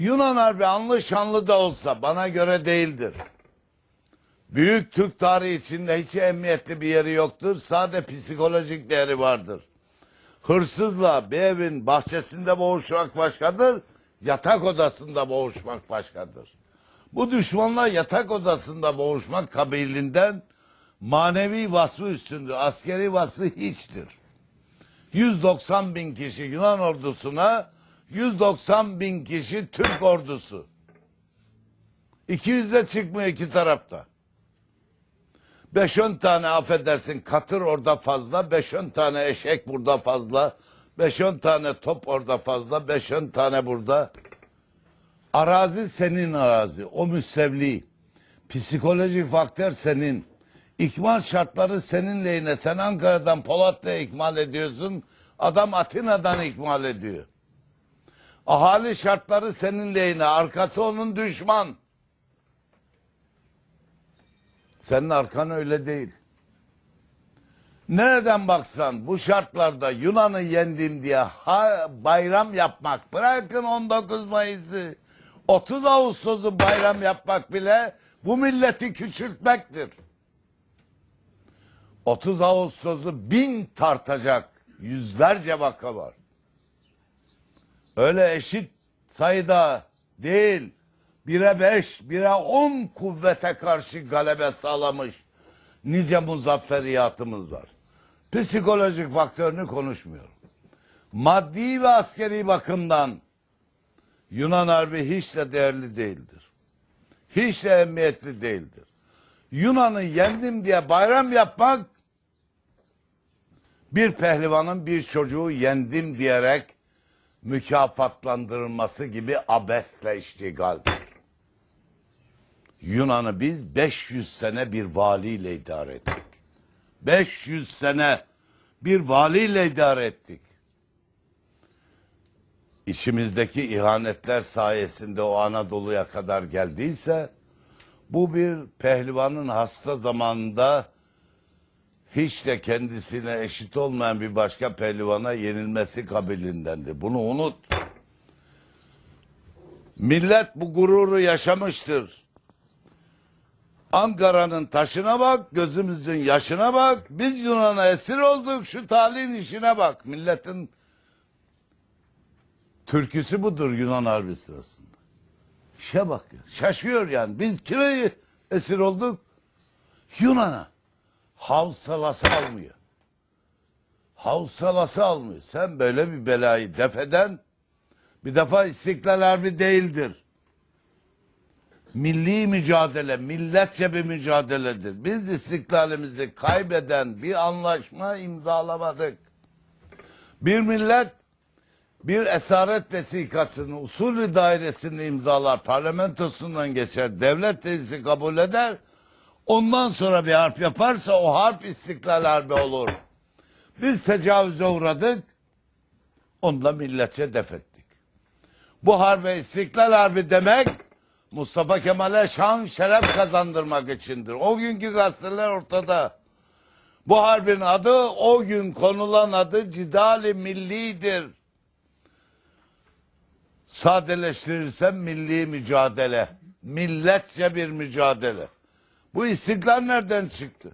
Yunan Harbi anlı şanlı da olsa bana göre değildir. Büyük Türk tarihi içinde hiç emniyetli bir yeri yoktur. Sade psikolojik değeri vardır. Hırsızla bir evin bahçesinde boğuşmak başkadır. Yatak odasında boğuşmak başkadır. Bu düşmanla yatak odasında boğuşmak kabilinden manevi vasfı üstündür. Askeri vasfı hiçtir. 190 bin kişi Yunan ordusuna 190 bin kişi Türk ordusu. 200 de çıkmıyor iki tarafta. 5-10 tane affedersin katır orada fazla, 5-10 tane eşek burada fazla, 5-10 tane top orada fazla, 5-10 tane burada. Arazi senin arazi, o müstevli. Psikolojik faktör senin. İkmal şartları senin lehine. Sen Ankara'dan Polat'la ikmal ediyorsun. Adam Atina'dan ikmal ediyor. Ahali şartları senin lehine. Arkası onun düşman. Senin arkan öyle değil. Nereden baksan bu şartlarda Yunan'ı yendim diye ha, bayram yapmak bırakın 19 Mayıs'ı 30 Ağustos'u bayram yapmak bile bu milleti küçültmektir. 30 Ağustos'u bin tartacak yüzlerce vaka var. Öyle eşit sayıda değil. Bire beş, bire on kuvvete karşı galebe sağlamış nice muzafferiyatımız var. Psikolojik faktörünü konuşmuyorum. Maddi ve askeri bakımdan Yunan Harbi hiç de değerli değildir. Hiç de emniyetli değildir. Yunan'ı yendim diye bayram yapmak bir pehlivanın bir çocuğu yendim diyerek mükafatlandırılması gibi abesle iştigaldir. Yunan'ı biz 500 sene bir valiyle idare ettik. 500 sene bir valiyle idare ettik. İçimizdeki ihanetler sayesinde o Anadolu'ya kadar geldiyse bu bir pehlivanın hasta zamanında hiç de kendisine eşit olmayan bir başka pehlivana yenilmesi kabilindendi. Bunu unut. Millet bu gururu yaşamıştır. Ankara'nın taşına bak, gözümüzün yaşına bak. Biz Yunan'a esir olduk, şu talihin işine bak. Milletin türküsü budur Yunan Harbi sırasında. İşe bak ya, şaşıyor yani. Biz kime esir olduk? Yunan'a. Havsalası almıyor. Havsalası almıyor. Sen böyle bir belayı defeden bir defa İstiklal Harbi değildir. Milli mücadele, milletçe bir mücadeledir. Biz istiklalimizi kaybeden bir anlaşma imzalamadık. Bir millet bir esaret vesikasını usulü dairesinde imzalar, parlamentosundan geçer, devlet tezisi kabul eder. Ondan sonra bir harp yaparsa o harp istiklal harbi olur. Biz tecavüze uğradık, onunla milletçe def ettik. Bu harbe istiklal harbi demek Mustafa Kemal'e şan şeref kazandırmak içindir. O günkü gazeteler ortada. Bu harbin adı o gün konulan adı Cidali Milli'dir. Sadeleştirirsem milli mücadele. Milletçe bir mücadele. Bu istiklal nereden çıktı?